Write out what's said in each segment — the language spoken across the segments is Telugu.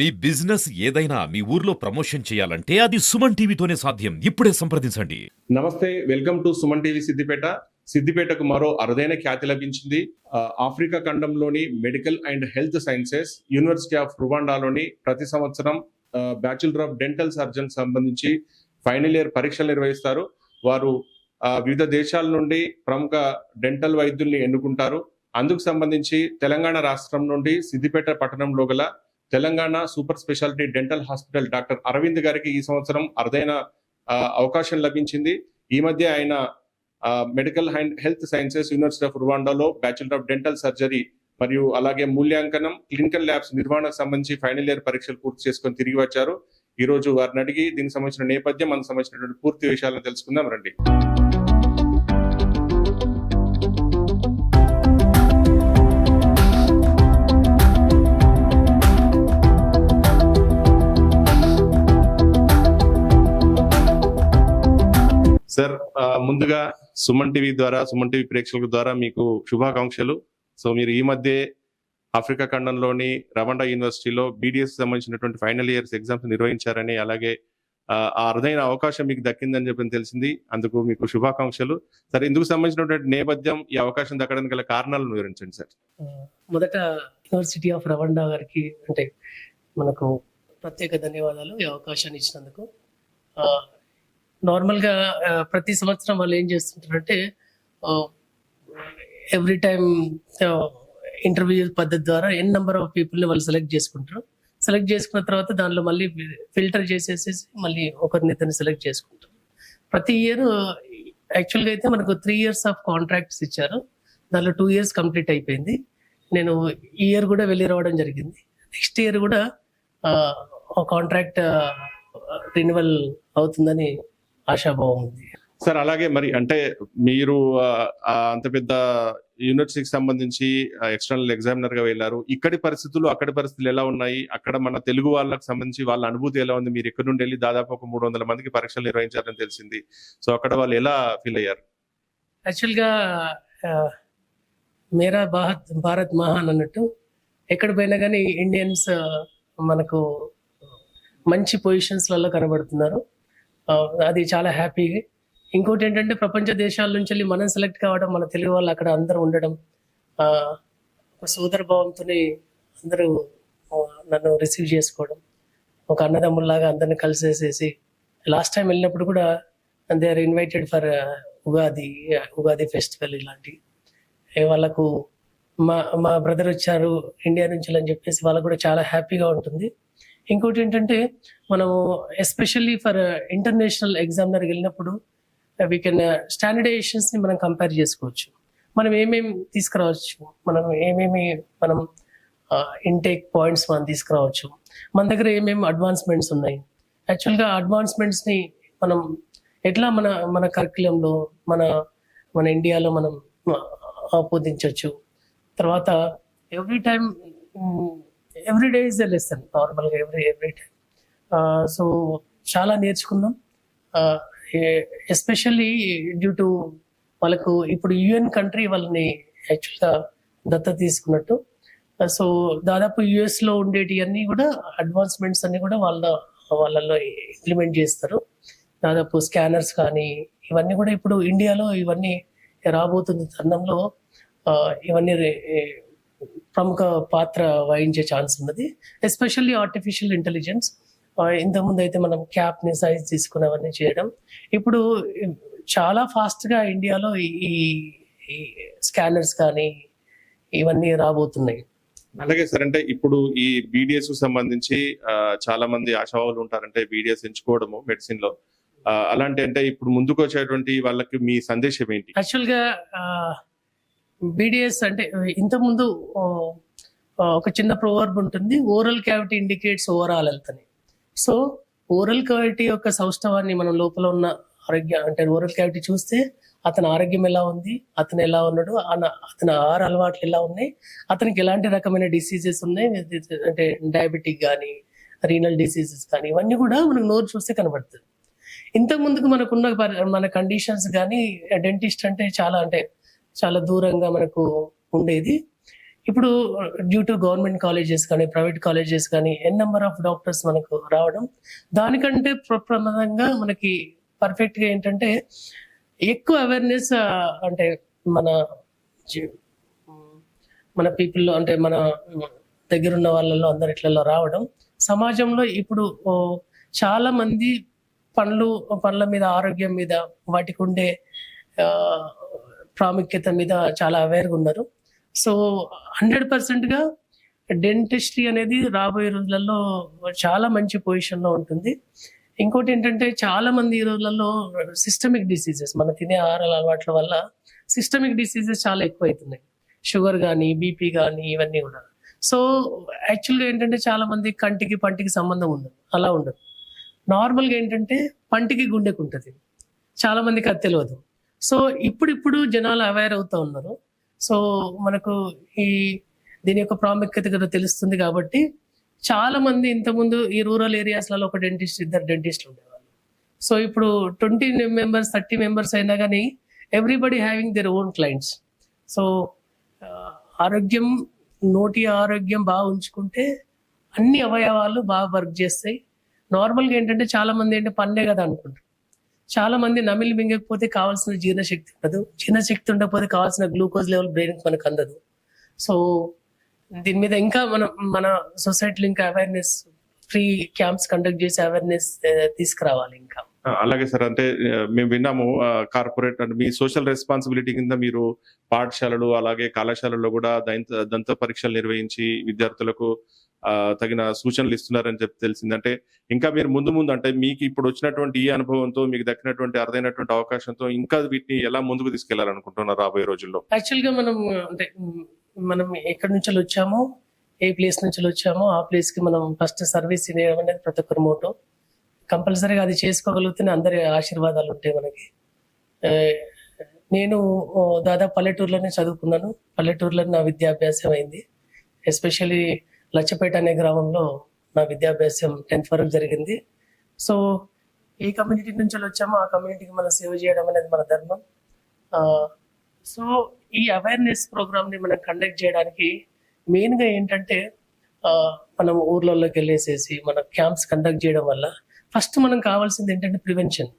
మీ బిజినెస్ ఏదైనా మీ ఊర్లో ప్రమోషన్ చేయాలంటే అది సుమన్ టీవీతోనే సాధ్యం. ఇప్పుడే సంప్రదించండి. నమస్తే welcome to Suman TV Siddipet. సిద్దిపేటకు మరో అరుదైన ఖ్యాతి లభించింది. Africa ఖండంలోని medical and health sciences university of రువాండాలోని ప్రతి సంవత్సరం బ్యాచులర్ ఆఫ్ డెంటల్ సర్జన్ సంబంధించి ఫైనల్ ఇయర్ పరీక్షలు నిర్వహిస్తారు. వారు వివిధ దేశాల నుండి ప్రముఖ డెంటల్ వైద్యుల్ని ఎన్నుకుంటారు. అందుకు సంబంధించి తెలంగాణ రాష్ట్రం నుండి సిద్దిపేట పట్టణంలో గల Telangana super speciality dental hospital doctor Aravind గారికి ఈ సంవత్సరం అరుదైన అవకాశం లభించింది. ఈ మధ్య ఆయన medical and health sciences university of రువాండాలో bachelor of dental surgery మరియు అలాగే మూల్యాంకనం క్లినికల్ ల్యాబ్స్ నిర్వహణకు సంబంధించి ఫైనల్ ఇయర్ పరీక్షలు పూర్తి చేసుకొని తిరిగి వచ్చారు. ఈ రోజు వారిని అడిగి దీనికి సంబంధించిన నేపథ్యం మనకు సంబంధించినటువంటి పూర్తి విషయాలను తెలుసుకుందాం రండి. సార్ ముందుగా సుమన్ టీవీ ద్వారా సుమన్ టీవీ ప్రేక్షకుల ద్వారా మీకు శుభాకాంక్షలు. సో మీరు ఈ మధ్య ఆఫ్రికా ఖండంలోని రవాండా యూనివర్సిటీలో బీడీఎస్ సంబంధించినటువంటి ఫైనల్ ఇయర్స్ ఎగ్జామ్స్ నిర్వహించారని అలాగే ఆ, అరుదైన అవకాశం మీకు దక్కిందని చెప్పి తెలిసింది. అందుకు మీకు శుభాకాంక్షలు. సార్ ఇందుకు సంబంధించినటువంటి నేపథ్యం ఈ అవకాశం దక్కడానికి గల కారణాలను వివరించండి సార్. మొదట యూనివర్సిటీ ఆఫ్ రవాండా గారికి అంటే మనకు ప్రత్యేక ధన్యవాదాలు ఈ అవకాశాన్ని ఇచ్చినందుకు. నార్మల్గా ప్రతి సంవత్సరం వాళ్ళు ఏం చేస్తుంటారంటే ఎవ్రీ టైం ఇంటర్వ్యూ పద్ధతి ద్వారా ఎన్ నెంబర్ ఆఫ్ పీపుల్ని వాళ్ళు సెలెక్ట్ చేసుకుంటారు. సెలెక్ట్ చేసుకున్న తర్వాత దానిలో మళ్ళీ ఫిల్టర్ చేసేసేసి మళ్ళీ ఒకరిని ఇద్దరిని సెలెక్ట్ చేసుకుంటారు. ప్రతి ఇయర్ యాక్చువల్గా అయితే మనకు త్రీ ఇయర్స్ ఆఫ్ కాంట్రాక్ట్స్ ఇచ్చారు. దానిలో టూ ఇయర్స్ కంప్లీట్ అయిపోయింది. నేను ఈ ఇయర్ కూడా వెళ్ళి రావడం జరిగింది. నెక్స్ట్ ఇయర్ కూడా కాంట్రాక్ట్ రెన్యువల్ అవుతుందని ఆశాభావం ఉంది. సార్ అలాగే మరి అంటే మీరు అంత పెద్ద యూనివర్సిటీకి సంబంధించి ఎక్స్టర్నల్ ఎగ్జామినర్గా వెళ్ళారు. ఇక్కడి పరిస్థితులు అక్కడి పరిస్థితులు ఎలా ఉన్నాయి? అక్కడ మన తెలుగు వాళ్ళకి సంబంధించి వాళ్ళ అనుభూతి ఎలా ఉంది? మీరు ఎక్కడి నుండి వెళ్ళి దాదాపు ఒక మూడు వందల మందికి పరీక్షలు నిర్వహించారని తెలిసింది. సో అక్కడ వాళ్ళు ఎలా ఫీల్ అయ్యారు? యాక్చువల్గా మేరా భారత్ భారత్ మహాన్ అన్నట్టు ఎక్కడ పోయినా కానీ ఇండియన్స్ మనకు మంచి పొజిషన్స్లలో కనబడుతున్నారు. అది చాలా హ్యాపీ ఇంకోటి ఏంటంటే ప్రపంచ దేశాల నుంచి వెళ్ళి మనం సెలెక్ట్ కావడం మన తెలుగు వాళ్ళు అక్కడ అందరూ ఉండడం ఒక సోదర భావంతో అందరూ నన్ను రిసీవ్ చేసుకోవడం ఒక అన్నదమ్ముల్లాగా అందరిని కలిసేసేసి లాస్ట్ టైం వెళ్ళినప్పుడు కూడా they are invited for Ugadi Ugadi festival ఇలాంటి. వాళ్ళకు మా మా బ్రదర్ వచ్చారు ఇండియా నుంచి అని చెప్పేసి వాళ్ళకు కూడా చాలా హ్యాపీగా ఉంటుంది. ఇంకోటి ఏంటంటే మనము ఎస్పెషల్లీ ఫర్ ఇంటర్నేషనల్ ఎగ్జామినర్ వెళ్ళినప్పుడు వీ కెన్ స్టాండర్డైజేషన్స్ని మనం కంపేర్ చేసుకోవచ్చు. మనం ఏమేమి తీసుకురావచ్చు? మనం ఏమేమి మనం uh, ఇంటేక్ పాయింట్స్ మనం తీసుకురావచ్చు? మన దగ్గర ఏమేమి అడ్వాన్స్మెంట్స్ ఉన్నాయి? యాక్చువల్గా అడ్వాన్స్మెంట్స్ని మనం ఎట్లా మన మన కరికులంలో మన మన ఇండియాలో మనం uh, ఆపోదించవచ్చు తర్వాత every time every day is the lesson నార్మల్గా ఎవ్రీ ఎవ్రీ డే. సో చాలా నేర్చుకున్నాం. ఎస్పెషల్లీ డ్యూ టు వాళ్ళకు ఇప్పుడు యుఎన్ కంట్రీ వాళ్ళని యాక్చువల్గా దత్త తీసుకున్నట్టు. సో దాదాపు యుఎస్లో ఉండేటి కూడా అడ్వాన్స్మెంట్స్ అన్నీ కూడా వాళ్ళ వాళ్ళలో ఇంప్లిమెంట్ చేస్తారు. దాదాపు స్కానర్స్ కానీ ఇవన్నీ కూడా ఇప్పుడు ఇండియాలో ఇవన్నీ రాబోతున్న తరుణంలో ఇవన్నీ ప్రముఖ పాత్ర వహించే ఛాన్స్ ఉన్నది. ఎస్పెషల్లీ ఆర్టిఫిషియల్ ఇంటెలిజెన్స్ ఇంతకుముందు అయితే మనం క్యాప్ని సైజ్ తీసుకుని అవన్నీ చేయడం. ఇప్పుడు చాలా ఫాస్ట్గా ఇండియాలో ఈ స్కానర్స్ కానీ ఇవన్నీ రాబోతున్నాయి. అలాగే సార్ అంటే ఇప్పుడు ఈ బీడిఎస్కు సంబంధించి చాలా మంది ఆశావాళ్ళు ఉంటారంటే బీడిఎస్ ఎంచుకోవడము మెడిసిన్లో అలాంటి అంటే ఇప్పుడు ముందుకు వచ్చేటువంటి వాళ్ళకి మీ సందేశం ఏంటి? యాక్చువల్గా బీడిఎస్ అంటే ఇంతకుముందు ఒక చిన్న ప్రోవర్బ్ ఉంటుంది oral cavity indicates overall health అని. సో ఓరల్ క్యావిటీ యొక్క సౌష్ఠవాన్ని మనం లోపల ఉన్న ఆరోగ్య అంటే ఓరల్ క్యావిటీ చూస్తే అతని ఆరోగ్యం ఎలా ఉంది అతను ఎలా ఉన్నాడు అతని ఆహార అలవాట్లు ఎలా ఉన్నాయి అతనికి ఎలాంటి రకమైన డిసీజెస్ ఉన్నాయి అంటే డయాబెటిక్ కానీ రీనల్ డిసీజెస్ కానీ ఇవన్నీ కూడా మనకు నోరు చూస్తే కనబడుతుంది. ఇంతకు ముందుకు మనకున్న మన కండిషన్స్ కానీ డెంటిస్ట్ అంటే చాలా అంటే చాలా దూరంగా మనకు ఉండేది. ఇప్పుడు డ్యూ టు గవర్నమెంట్ కాలేజెస్ కానీ ప్రైవేట్ కాలేజెస్ కానీ ఎన్ నెంబర్ ఆఫ్ డాక్టర్స్ మనకు రావడం. దానికంటే ప్ర- ప్రమాదంగా మనకి పర్ఫెక్ట్గా ఏంటంటే ఎక్కువ అవేర్నెస్ అంటే మన మన పీపుల్ అంటే మన దగ్గర ఉన్న వాళ్ళలో అందరిట్లలో రావడం. సమాజంలో ఇప్పుడు చాలా మంది పండ్లు పండ్ల మీద ఆరోగ్యం మీద వాటికి ఉండే ప్రాముఖ్యత మీద చాలా అవేర్గా ఉన్నారు. సో హండ్రెడ్ పర్సెంట్గా డెంటిస్ట్రీ అనేది రాబోయే రోజులలో చాలా మంచి పొజిషన్లో ఉంటుంది. ఇంకోటి ఏంటంటే చాలా మంది ఈ రోజులలో సిస్టమిక్ డిసీజెస్ మన తినే ఆహారాల అలవాట్ల వల్ల సిస్టమిక్ డిసీజెస్ చాలా ఎక్కువ అవుతున్నాయి షుగర్ కానీ బీపీ కానీ ఇవన్నీ కూడా. సో యాక్చువల్గా ఏంటంటే చాలా మంది కంటికి పంటికి సంబంధం ఉండదు. అలా ఉండదు. నార్మల్గా ఏంటంటే పంటికి గుండెకు ఉంటుంది. చాలా మందికి అది తెలియదు సో ఇప్పుడిప్పుడు జనాలు అవేర్ అవుతా ఉన్నారు. సో మనకు ఈ దీని యొక్క ప్రాముఖ్యత కదా తెలుస్తుంది కాబట్టి చాలా మంది ఇంతకుముందు ఈ రూరల్ ఏరియాస్లలో ఒక డెంటిస్ట్ ఇద్దరు డెంటిస్ట్లు ఉండేవాళ్ళు. సో ఇప్పుడు ట్వంటీ మెంబర్స్ థర్టీ మెంబర్స్ అయినా కానీ everybody having their own clients so ఆరోగ్యం నోటి ఆరోగ్యం బాగా ఉంచుకుంటే అన్ని అవయవాలు బాగా వర్క్ చేస్తాయి. నార్మల్గా ఏంటంటే చాలా మంది ఏంటంటే పన్నే కదా అనుకుంటారు. చాలా మంది నమిలి మింగకపోతే కావాల్సిన జీర్ణశక్తి ఉండదు. జీర్ణశక్తి ఉండకపోతే కావాల్సిన గ్లూకోజ్ లెవెల్ బ్రెయిన్ మనకు అందదు. సో దీని మీద ఇంకా మనం మన సొసైటీలో ఇంకా అవేర్నెస్ ఫ్రీ క్యాంప్స్ కండక్ట్ చేసి అవేర్నెస్ తీసుకురావాలి ఇంకా. అలాగే సార్ అంటే మేము విన్నాము కార్పొరేట్ అంటే మీ సోషల్ రెస్పాన్సిబిలిటీ కింద మీరు పాఠశాలలు అలాగే కళాశాలల్లో కూడా దంత దంత పరీక్షలు నిర్వహించి విద్యార్థులకు తగిన సూచనలు ఇస్తున్నారని చెప్పి తెలిసింది. అంటే ఇంకా మీరు ముందు ముందు అంటే మీకు ఇప్పుడు వచ్చినటువంటి ఈ అనుభవంతో మీకు దక్కినటువంటి అరుదైనటువంటి అవకాశంతో ఇంకా వీటిని ఎలా ముందుకు తీసుకెళ్ళాలనుకుంటున్నారు రాబోయే రోజుల్లో? యాక్చువల్గా మనం అంటే మనం ఎక్కడి నుంచి వచ్చామో ఏ ప్లేస్ నుంచి వచ్చామో ఆ ప్లేస్కి మనం ఫస్ట్ సర్వీస్ ఇవ్వడం అనేది ప్రతి ఒక్కరి మోటో. కంపల్సరీగా అది చేసుకోగలిగితేనే అందరి ఆశీర్వాదాలు ఉంటాయి మనకి. నేను దాదాపు పల్లెటూరులోనే చదువుకున్నాను. పల్లెటూరులో నా విద్యాభ్యాసం అయింది. ఎస్పెషల్లీ లచ్చపేట అనే గ్రామంలో నా విద్యాభ్యాసం టెన్త్ వరకు జరిగింది. సో ఏ కమ్యూనిటీ నుంచి వచ్చామో ఆ కమ్యూనిటీకి మనం సేవ చేయడం అనేది మన ధర్మం. సో ఈ అవేర్నెస్ ప్రోగ్రామ్ని మనం కండక్ట్ చేయడానికి మెయిన్గా ఏంటంటే మనం ఊర్లలోకి వెళ్ళేసేసి మన క్యాంప్స్ కండక్ట్ చేయడం వల్ల ఫస్ట్ మనం కావాల్సింది ఏంటంటే ప్రివెన్షన్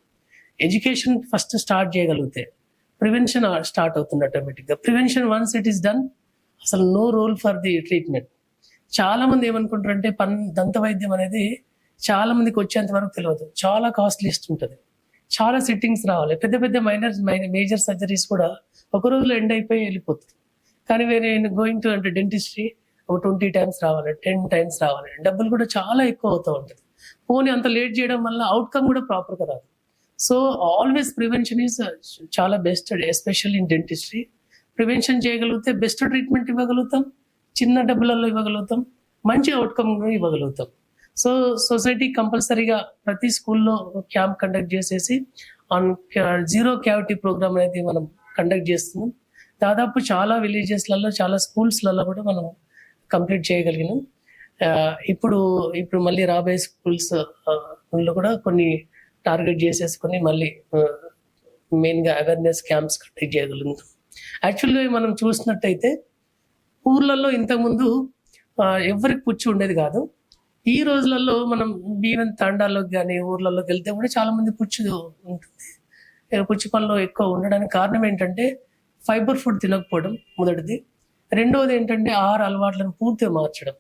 ఎడ్యుకేషన్ ఫస్ట్ స్టార్ట్ చేయగలిగితే ప్రివెన్షన్ స్టార్ట్ అవుతుంది ఆటోమేటిక్గా prevention once it is done అసలు no role for the treatment చాలా మంది ఏమనుకుంటారంటే పన్ దంత వైద్యం అనేది చాలా మందికి వచ్చేంత వరకు తెలియదు చాలా కాస్ట్లీస్ట్ ఉంటుంది. చాలా సిట్టింగ్స్ రావాలి. పెద్ద పెద్ద మైనర్ మేజర్ సర్జరీస్ కూడా ఒక రోజులో ఎండ్ అయిపోయి వెళ్ళిపోతుంది. కానీ వేరే గోయింగ్ టు అంటే డెంటిస్ట్రీ ఒక ట్వంటీ టైమ్స్ రావాలి టెన్ టైమ్స్ రావాలి. డబ్బులు కూడా చాలా ఎక్కువ అవుతూ ఉంటుంది. పోనీ అంత లేట్ చేయడం వల్ల అవుట్కమ్ కూడా ప్రాపర్గా రాదు. సో ఆల్వేస్ ప్రివెన్షన్ ఈజ్ చాలా best especial in dentistry prevention చేయగలిగితే బెస్ట్ ట్రీట్మెంట్ ఇవ్వగలుగుతాం. చిన్న డబ్బులలో ఇవ్వగలుగుతాం మంచి అవుట్కమ్ కూడా ఇవ్వగలుగుతాం. సో సొసైటీ కంపల్సరీగా ప్రతి స్కూల్లో క్యాంప్ కండక్ట్ చేసేసి ఆన్ జీరో క్యావిటీ ప్రోగ్రామ్ అనేది మనం కండక్ట్ చేస్తున్నాం. దాదాపు చాలా విలేజెస్లలో చాలా స్కూల్స్లలో కూడా మనం కంప్లీట్ చేయగలిగినాం. ఇప్పుడు ఇప్పుడు మళ్ళీ రాబోయే స్కూల్స్లో కూడా కొన్ని టార్గెట్ చేసేసుకొని మళ్ళీ మెయిన్గా అవేర్నెస్ క్యాంప్స్ కండక్ట్ చేయగలుగుతాం. యాక్చువల్గా మనం చూసినట్టయితే ఊర్లలో ఇంతకుముందు ఎవరికి పుచ్చి ఉండేది కాదు. ఈ రోజులలో మనం ఈవెన్ తాండాల్లోకి కానీ ఊర్లలోకి వెళ్తే కూడా చాలా మంది పుచ్చు ఉంటుంది. పుచ్చి పనులు ఎక్కువ ఉండడానికి కారణం ఏంటంటే ఫైబర్ ఫుడ్ తినకపోవడం మొదటిది. రెండవది ఏంటంటే ఆహార అలవాట్లను పూర్తిగా మార్చడం.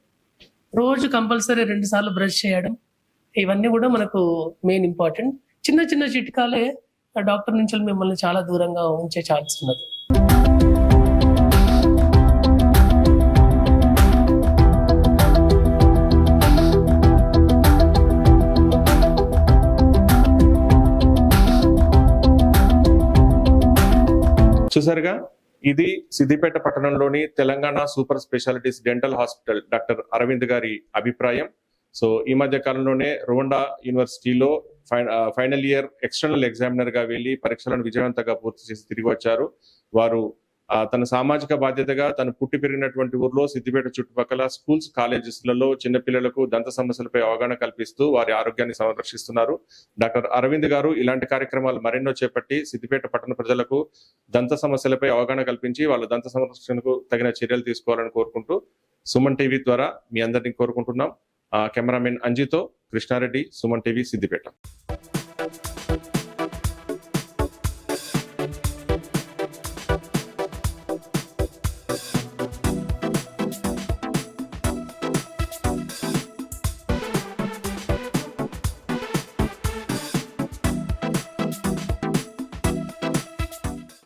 రోజు కంపల్సరీ రెండు సార్లు బ్రష్ చేయడం ఇవన్నీ కూడా మనకు మెయిన్ ఇంపార్టెంట్. చిన్న చిన్న చిట్కాలే ఆ డాక్టర్ నుంచి మిమ్మల్ని చాలా దూరంగా ఉంచే ఛాన్స్ ఉన్నది. చూసారుగా? ఇది సిద్దిపేట పట్టణంలోని Telangana super specialities dental hospital doctor Aravind గారి అభిప్రాయం. సో ఈ మధ్య కాలంలోనే రోండా యూనివర్సిటీలో ఫైనల్ ఇయర్ ఎక్స్టర్నల్ ఎగ్జామినర్గా వెళ్ళి పరీక్షలను విజయవంతంగా పూర్తి చేసి తిరిగి వచ్చారు. వారు తన సామాజిక బాధ్యతగా తను పుట్టి పెరిగినటువంటి ఊర్లో సిద్దిపేట చుట్టుపక్కల స్కూల్స్ కాలేజెస్లలో చిన్నపిల్లలకు దంత సమస్యలపై అవగాహన కల్పిస్తూ వారి ఆరోగ్యాన్ని సంరక్షిస్తున్నారు. డాక్టర్ అరవింద్ గారు ఇలాంటి కార్యక్రమాలు మరెన్నో చేపట్టి సిద్దిపేట పట్టణ ప్రజలకు దంత సమస్యలపై అవగాహన కల్పించి వాళ్ళ దంత సంరక్షణకు తగిన చర్యలు తీసుకోవాలని కోరుకుంటూ సుమన్ టీవీ ద్వారా మీ అందరినీ కోరుకుంటున్నాం. ఆ, కెమెరామెన్ అంజితో కృష్ణారెడ్డి సుమన్ టీవీ సిద్దిపేట.